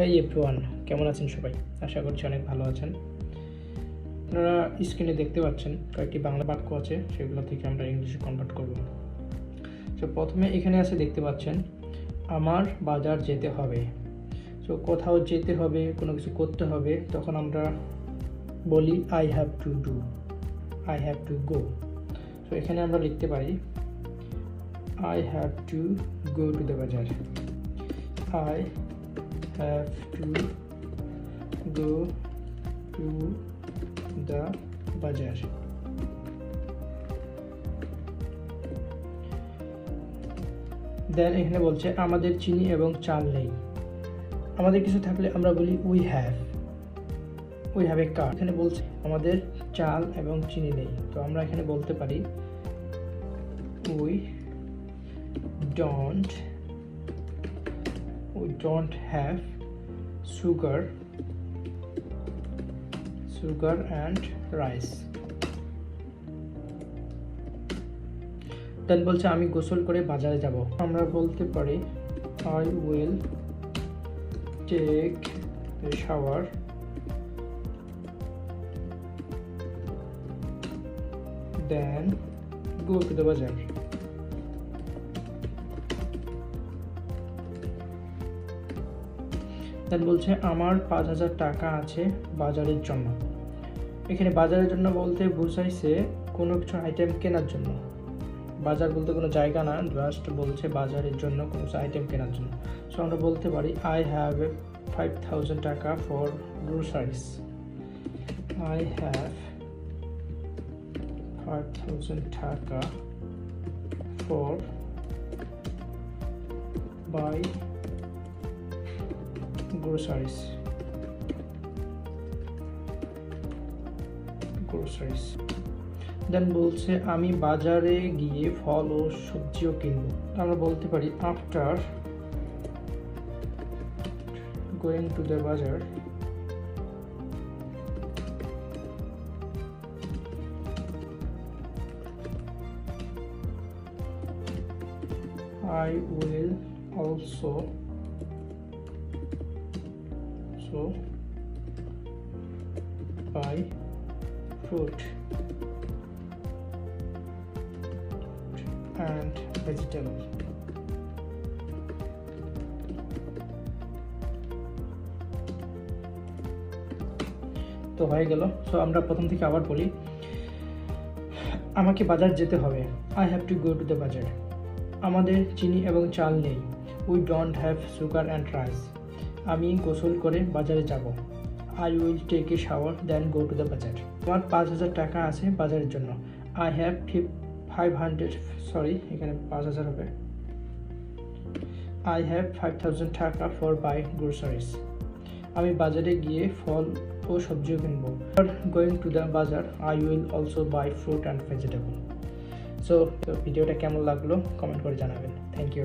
হ্যাঁ এভরিওয়ান কেমন আছেন সবাই? আশা করছি অনেক ভালো আছেন। আপনারা স্ক্রিনে দেখতে পাচ্ছেন কয়েকটি বাংলা বাক্য আছে, সেগুলো থেকে আমরা ইংলিশে কনভার্ট করব। তো প্রথমে এখানে আছে দেখতে পাচ্ছেন, আমার বাজার যেতে হবে। তো কোথাও যেতে হবে, কোনো কিছু করতে হবে, তখন আমরা বলি I have to do I have to go তো এখানে আমরা লিখতে পারি I have to go to the bazaar. I have to go to the bazaar. Then এখানে বলছে আমাদের চিনি এবং চাল নেই। আমাদের কিছু থাকলে আমরা বলি we have we have a car এখানে বলছে আমাদের চাল এবং চিনি নেই। তো আমরা এখানে বলতে পারি we don't we don't have sugar sugar and rice. দেন বলছে, আমি গোসল করে বাজারে যাব। আমরা বলতে পারি I will take a shower then go to the bazaar then বলছে, আমার পাঁচ হাজার টাকা আছে বাজারের জন্য। এখানে বাজারের জন্য বলতে বুঝাইছে কোনো কিছু আইটেম কেনার জন্য। বাজার বলতে কোনো জায়গা না জাস্ট বলছে বাজারের জন্য কোনো আইটেম কেনার জন্য। সো আমরা বলতে পারি I have five thousand taka for groceries I have five thousand taka for buy groceries. Groceries. দেন বলছে, আমি বাজারে গিয়ে ফল ও সবজিও কিনবো। আমরা বলতে পারি after going to the bazaar, I will also also buy fruit and vegetable. তো হয়ে গেল। সো আমরা প্রথম থেকে আবার বলি, আমাকে বাজার যেতে হবে। I have to go to the bazaar. আমাদের চিনি এবং চাল নেই। We don't have sugar and rice আমি গোসল করে বাজারে যাব। I will take a shower then go to the bazaar আমার পাঁচ হাজার টাকা আছে বাজারের জন্য। আই হ্যাভ ফিফ ফাইভ হান্ড্রেড সরি এখানে পাঁচ হাজার হবে। I have five thousand taka for buy groceries আমি বাজারে গিয়ে ফল ও সবজিও কিনবো। Going to the bazaar I will also buy fruit and vegetable so ভিডিওটা কেমন লাগল কমেন্ট করে জানাবেন। Thank you